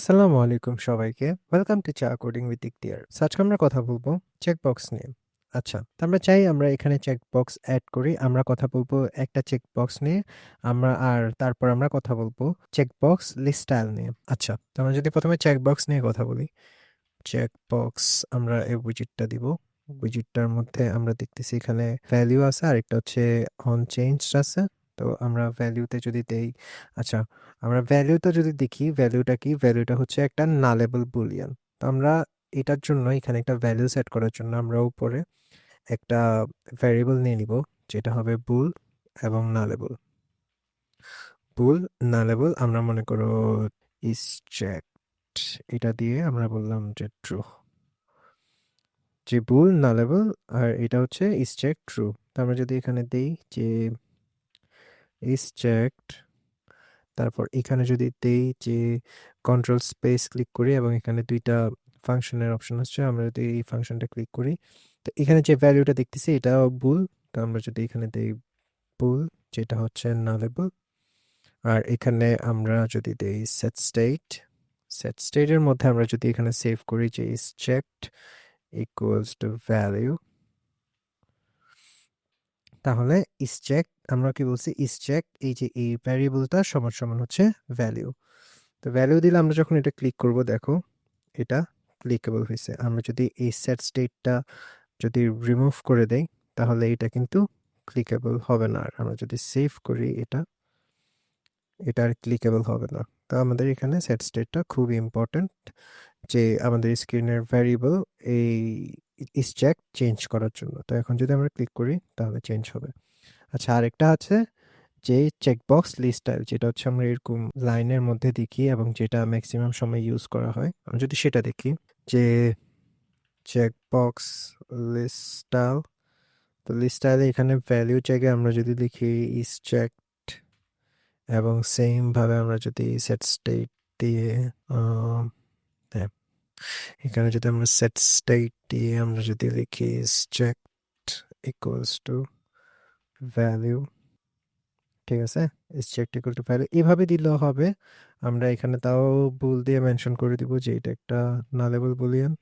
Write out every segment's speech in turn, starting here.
আসসালামু আলাইকুম সবাইকে। ওয়েলকাম টু চা কোডিং উইথ ইকতিয়ার So, আজকে আমরা কথা বলব চেকবক্স নিয়ে। আচ্ছা আমরা চাই আমরা এখানে চেকবক্স অ্যাড করি আমরা কথা বলব একটা চেকবক্স নিয়ে আমরা আর তারপর আমরা কথা বলব চেকবক্স লিস্ট স্টাইল নিয়ে। আচ্ছা তো আমরা যদি প্রথমে চেকবক্স নিয়ে কথা বলি। চেকবক্স আমরা এই উইজিটটা দিব। উইজিটটার মধ্যে আমরা দেখতেছি এখানে ভ্যালিউ আছে আর একটা হচ্ছে অন চেঞ্জ আছে। তো আমরা ভ্যালিউতে যদি দেই আচ্ছা আমরা ভ্যালুটা যদি দেখি ভ্যালুটা কি? ভ্যালুটা হচ্ছে একটা নালেবল বুলিয়ান তো আমরা এটার জন্য এখানে একটা ভ্যালু সেট করার জন্য আমরা উপরে একটা ভ্যারিয়েবল নিয়ে নিব, যেটা হবে বুল এবং নালেবল বুল নালেবল আমরা মনে করো ইস চেকড এটা দিয়ে আমরা বললাম যে ট্রু যে বুল নালেবল আর এটা হচ্ছে ইস চেক ট্রু আমরা যদি এখানে দেই যে ইস চেকড তারপর এখানে যদি দেই যে কন্ট্রোল স্পেস ক্লিক করি এবং এখানে দুইটা ফাংশনের অপশন আসছে আমরা যদি এই ফাংশনটা ক্লিক করি, তো এখানে যে ভ্যালুটা দেখতেছি এটা ভুল। তো আমরা যদি এখানে দেই ভুল, যেটা হচ্ছে নালেবল আর এখানে আমরা যদি দেই সেট স্টেট সেট স্টেটের মধ্যে আমরা যদি এখানে সেভ করি যে is checked equals to value তাহলে ইস চেক আমরা কি বলছি? ইস চেক এই যে এই ভ্যারিয়েবলটা সমান সমান হচ্ছে ভ্যালিউ তো ভ্যালিউ দিলে আমরা যখন এটা ক্লিক করব, দেখো, এটা ক্লিকেবল হয়েছে। আমরা যদি এই সেট স্টেটটা যদি রিমুভ করে দেই, তাহলে এটা কিন্তু ক্লিকেবল হবে না আর। আমরা যদি সেভ করি এটা এটা আর ক্লিকেবল হবে না। তো আমাদের এখানে সেট স্টেটটা খুব ইম্পর্ট্যান্ট যে আমাদের স্ক্রিনের ভ্যারিয়েবল এই ইস চেক চেঞ্জ করার জন্য। তো এখন যদি আমরা ক্লিক করি, তাহলে চেঞ্জ হবে। আচ্ছা আরেকটা আছে যে চেকবক্স লিস্ট স্টাইল যেটা হচ্ছে আমরা এরকম লাইনের মধ্যে দেখি এবং যেটা ম্যাক্সিমাম সময় ইউজ করা হয়। আমরা যদি সেটা দেখি, যে চেকবক্স লিস্ট স্টাইল তো লিস্ট স্টাইলে এখানে ভ্যালিউ চেকে আমরা যদি লিখি ইস চেকড এবং সেম ভাবে আমরা যদি সেট স্টেট দিয়ে হ্যাঁ এখানে যদি আমরা সেট স্টেট দিয়ে আমরা যদি লিখি চেকড ইকুয়ালস টু ভ্যালিউ ঠিক আছে? চেকড ইকুয়াল টু ভ্যালিউ এভাবে দিলেও হবে। আমরা এখানে তাও ভুল দিয়ে মেনশন করে দিব যে এটা একটা নালেবল বুলিয়ান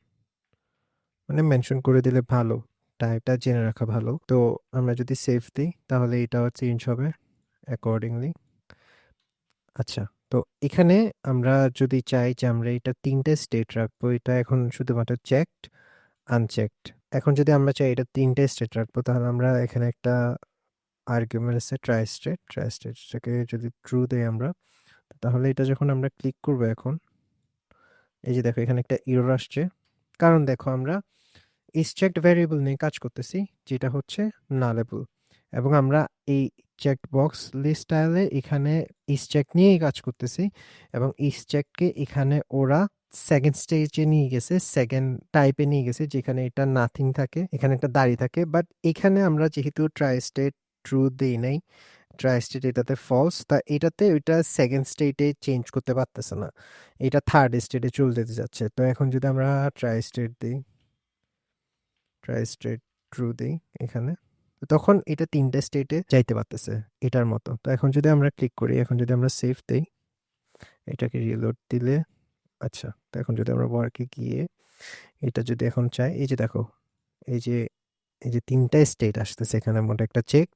মানে মেনশন করে দিলে ভালো টাইপটা জেনে রাখা ভালো। তো আমরা যদি সেভ দিই, তাহলে এটাও চেঞ্জ হবে অ্যাকর্ডিংলি আচ্ছা। তো এখানে আমরা যদি চাই যে আমরা এটা তিনটে স্টেট রাখব, এটা এখন শুধুমাত্র চেকড আনচেকড এখন যদি আমরা চাই এটা তিনটে স্টেট রাখব, তাহলে আমরা এখানে একটা আর্গুমেন্ট আছে ট্রাই স্টেট ট্রাই স্টেটটাকে যদি ট্রু দেই আমরা, তাহলে এটা যখন আমরা ক্লিক করব এখন, এই যে দেখো এখানে একটা ইরোর আসছে। কারণ দেখো আমরা ইস চেকড ভ্যারিয়েবল নিয়ে কাজ করতেছি, যেটা হচ্ছে নালেবল এবং আমরা এই চেক বক্স লিস্ট স্টাইলে এখানে ইস চেক নিয়েই কাজ করতেছি এবং ইস চেককে এখানে ওরা সেকেন্ড স্টেজে নিয়ে গেছে সেকেন্ড টাইপে নিয়ে গেছে, যেখানে এটা নাথিং থাকে, এখানে একটা দাঁড়িয়ে থাকে বাট এখানে আমরা যেহেতু ট্রাই স্টেট ট্রু দিই নাই ট্রাই স্টেট এটাতে ফলস তা এটাতে ওইটা সেকেন্ড স্টেটে চেঞ্জ করতে পারতেছে না। এটা থার্ড স্টেটে চলে যেতে যাচ্ছে। তো এখন যদি আমরা ট্রাই স্টেট দিই ট্রাই স্টেট ট্রু দিই এখানে তখন এটা তিনটে স্টেটে যাইতে পারতেছে এটার মতো। তো এখন যদি আমরা ক্লিক করি, এখন যদি আমরা সেভ দেই, এটাকে রিলোড দিলে আচ্ছা তো এখন যদি আমরা ওয়ার্কে গিয়ে এটা যদি এখন চাই, এই যে দেখো, এই যে এই যে তিনটা স্টেট আসতেছে এখানে, মোট একটা চেক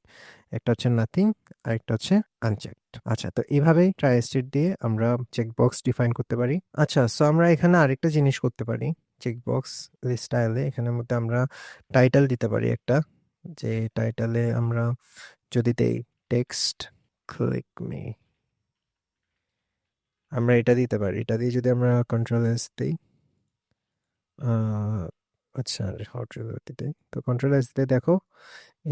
একটা হচ্ছে নাথিং আর একটা হচ্ছে আনচেকড আচ্ছা তো এইভাবেই ট্রাই স্টেট দিয়ে আমরা চেক বক্স ডিফাইন করতে পারি। আচ্ছা সো আমরা এখানে আরেকটা জিনিস করতে পারি চেক বক্স স্টাইলে এখানের মধ্যে আমরা টাইটেল দিতে পারি একটা। যে টাইটেলে আমরা যদি দেই টেক্সট ক্লিক মি। আমরা এটা দিতে পারি। এটা দিয়ে যদি আমরা কন্ট্রোল এস দিই আচ্ছা কন্ট্রোল দিতে তো কন্ট্রোল এস দিয়ে দেখো,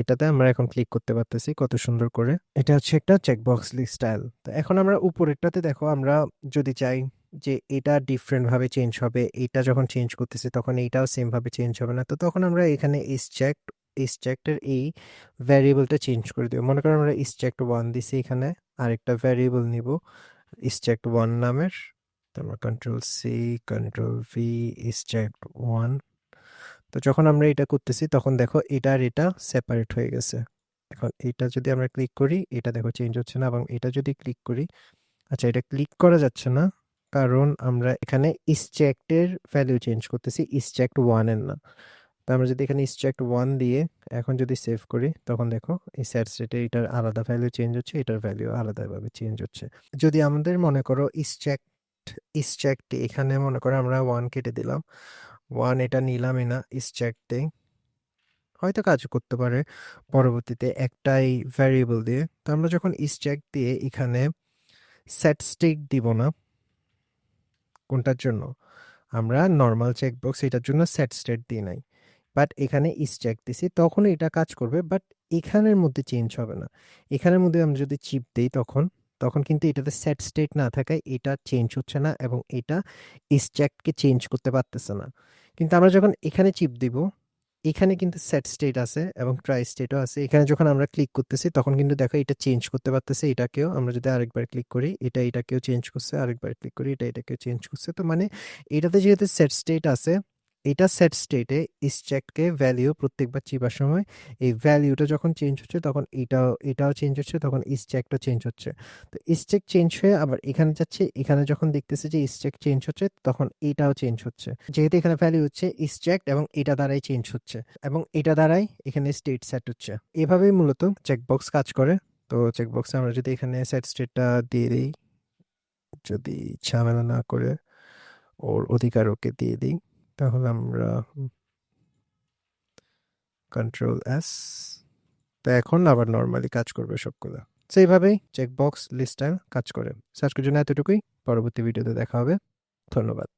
এটাতে আমরা এখন ক্লিক করতে পারতেছি কত সুন্দর করে। এটা হচ্ছে একটা চেকবক্স স্টাইল তো এখন আমরা উপরেরটাতে দেখো, আমরা যদি চাই যে এটা ডিফারেন্টভাবে চেঞ্জ হবে, এটা যখন চেঞ্জ করতেছি তখন এইটাও সেমভাবে চেঞ্জ হবে না। তো তখন আমরা এখানে ইস চেক ইস চেকটার এই ভ্যারিয়েবলটা চেঞ্জ করে দেবো মনে করেন আমরা চেকড ওয়ান দিছি এখানে, আরেকটা ভ্যারিয়েবল নিব চেকড ওয়ান নামের, তারপর control C control V checked one তো যখন আমরা এটা করতেছি, তখন দেখো এটা আর এটা সেপারেট হয়ে গেছে। এখন এটা যদি আমরা ক্লিক করি, এটা দেখো চেঞ্জ হচ্ছে না, এবং এটা যদি ক্লিক করি আচ্ছা এটা ক্লিক করা যাচ্ছে না, কারণ আমরা এখানে এর ভ্যালু চেঞ্জ করতেছি 1 এর না। আমরা যদি এখানে ইসচেকড 1 দিয়ে এখন যদি সেভ করি তখন দেখো এই সেট স্টেটে এটার আলাদা ভ্যালু চেঞ্জ হচ্ছে, এটার ভ্যালু আলাদাভাবে চেঞ্জ হচ্ছে। যদি আমাদের মনে করো ইসচেকড ইসচেকড এখানে মনে করো আমরা ওয়ান কেটে দিলাম। ওয়ান এটা নিলামই না এ হয়তো কাজ করতে পারে পরবর্তীতে একটাই ভ্যারিয়েবল দিয়ে। তো আমরা যখন ইসচেক দিয়ে এখানে সেট স্টেট দিব না কোনটার জন্য? আমরা নরমাল চেকবক্স এটার জন্য সেট স্টেট দিই নাই। বাট এখানে ইসচেক দিছি তখন এটা কাজ করবে বাট এখানের মধ্যে চেঞ্জ হবে না। এখানের মধ্যে আমরা যদি চিপ দেই তখন, তখন কিন্তু এটাতে সেট স্টেট না থাকায় এটা চেঞ্জ হচ্ছে না এবং এটা ইসচেককে চেঞ্জ করতে পারতেছে না। কিন্তু আমরা যখন এখানে চিপ দিব, এখানে কিন্তু সেট স্টেট আছে এবং ট্রাই স্টেটও আছে। এখানে যখন আমরা ক্লিক করতেছি তখন কিন্তু দেখো এটা চেঞ্জ করতে পারতেছে এটাকেও। আমরা যদি আরেকবার ক্লিক করি এটা এটাকেও চেঞ্জ করছে। আরেকবার ক্লিক করি এটা এটাকেও চেঞ্জ করছে। তো মানে এটাতে যেহেতু সেট স্টেট আছে, এটা সেট স্টেটে ইসচেককে ভ্যালিউ প্রত্যেকবার চিপার সময় এই ভ্যালিউটা যখন চেঞ্জ হচ্ছে তখন এটাও এটাও চেঞ্জ হচ্ছে তখন ইসচেকটাও চেঞ্জ হচ্ছে। তো ইসচেক চেঞ্জ হয়ে আবার এখানে যাচ্ছে, এখানে যখন দেখতেছে যে ইসচেক চেঞ্জ হচ্ছে তখন এটাও চেঞ্জ হচ্ছে। যেহেতু এখানে ভ্যালু হচ্ছে ইসচেকড এবং এটা দ্বারাই চেঞ্জ হচ্ছে এবং এটা দ্বারাই এখানে স্টেট সেট হচ্ছে। এভাবেই মূলত চেকবক্স কাজ করে। তো চেকবক্সে আমরা যদি এখানে সেট স্টেটটা দিয়ে দিই যদি ঝামেলা না করে ওর অধিকার ওকে দিয়ে দিই তাহলে আমরা কন্ট্রোল এস তো এখন আবার নর্মালি কাজ করবে সবগুলো। সেইভাবেই চেকবক্স লিস্টটা কাজ করে। আজকের জন্য এতটুকুই। পরবর্তী ভিডিওতে দেখা হবে। ধন্যবাদ।